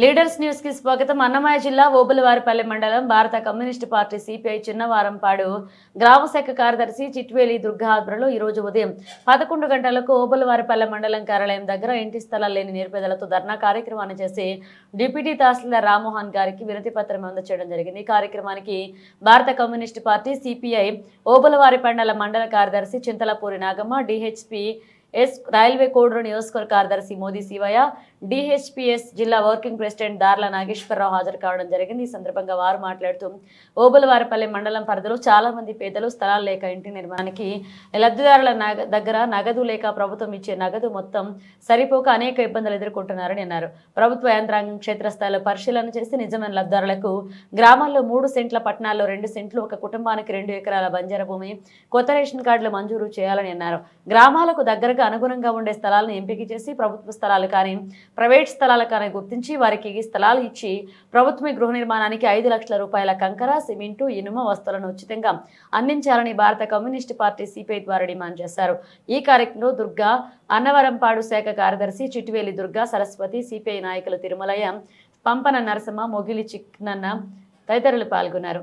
Leaders న్యూస్కి స్వాగతం. అన్నమయ్య జిల్లా ఓబులవారిపల్లి మండలం భారత కమ్యూనిస్టు పార్టీ సిపిఐ చిన్నవారంపాడు గ్రామ శాఖ కార్యదర్శి చిట్వేలి దుర్గా ఆధ్వర్యంలో ఈ రోజు ఉదయం పదకొండు గంటలకు ఓబులవారిపల్లి మండలం కార్యాలయం దగ్గర ఇంటి స్థలాలు లేని నిరుపేదలతో ధర్నా కార్యక్రమాన్ని చేసి డిప్యూటీ తహసీల్దార్ రామ్మోహన్ గారికి వినతి పత్రం అందచేయడం జరిగింది. ఈ కార్యక్రమానికి భారత కమ్యూనిస్టు పార్టీ సిపిఐ ఓబులవారిపండల మండల కార్యదర్శి Chintalapuri Nagamma DHP yes railway Koduru నియోజకవర్గ కార్యదర్శి మోదీ శివయ్య డిహెచ్పిఎస్ జిల్లా వర్కింగ్ ప్రెసిడెంట్ దార్ల నాగేశ్వరరావు హాజరు కావడం జరిగింది. ఈ సందర్భంగా వారు మాట్లాడుతూ ఓబులవారిపల్లి మండలం పరిధిలో చాలా మంది పేదలు స్థలాలు లేక ఇంటి నిర్మాణానికి లబ్ధిదారుల నగ- దగ్గర నగదు లేక ప్రభుత్వం ఇచ్చే నగదు మొత్తం సరిపోక అనేక ఇబ్బందులు ఎదుర్కొంటున్నారని అన్నారు. ప్రభుత్వ యంత్రాంగం క్షేత్రస్థాయిలో పరిశీలన చేసి నిజమైన లబ్ధిదారులకు గ్రామాల్లో మూడు సెంట్ల పట్టణాల్లో రెండు సెంట్లు ఒక కుటుంబానికి రెండు ఎకరాల బంజర భూమి కొత్త రేషన్ కార్డులు మంజూరు చేయాలని అన్నారు. గ్రామాలకు దగ్గరగా అనుగుణంగా ఉండే స్థలాలను ఎంపిక చేసి ప్రభుత్వ స్థలాలు కానీ ప్రైవేట్ స్థలాలు గుర్తించి వారికి స్థలాలు ఇచ్చి ప్రభుత్వమే గృహ నిర్మాణానికి ఐదు లక్షల రూపాయల కంకర సిమెంటు ఇనుమ వస్తువులను ఉచితంగా అందించాలని భారత కమ్యూనిస్టు పార్టీ సిపిఐ ద్వారా డిమాండ్ చేశారు. ఈ కార్యక్రమంలో దుర్గా అన్నవరంపాడు శాఖ కార్యదర్శి చిటివేలి దుర్గా సరస్వతి సిపిఐ నాయకులు తిరుమలయ్య పంపన నరసమ్మ మొగిలి చిక్నన్న తదితరులు పాల్గొన్నారు.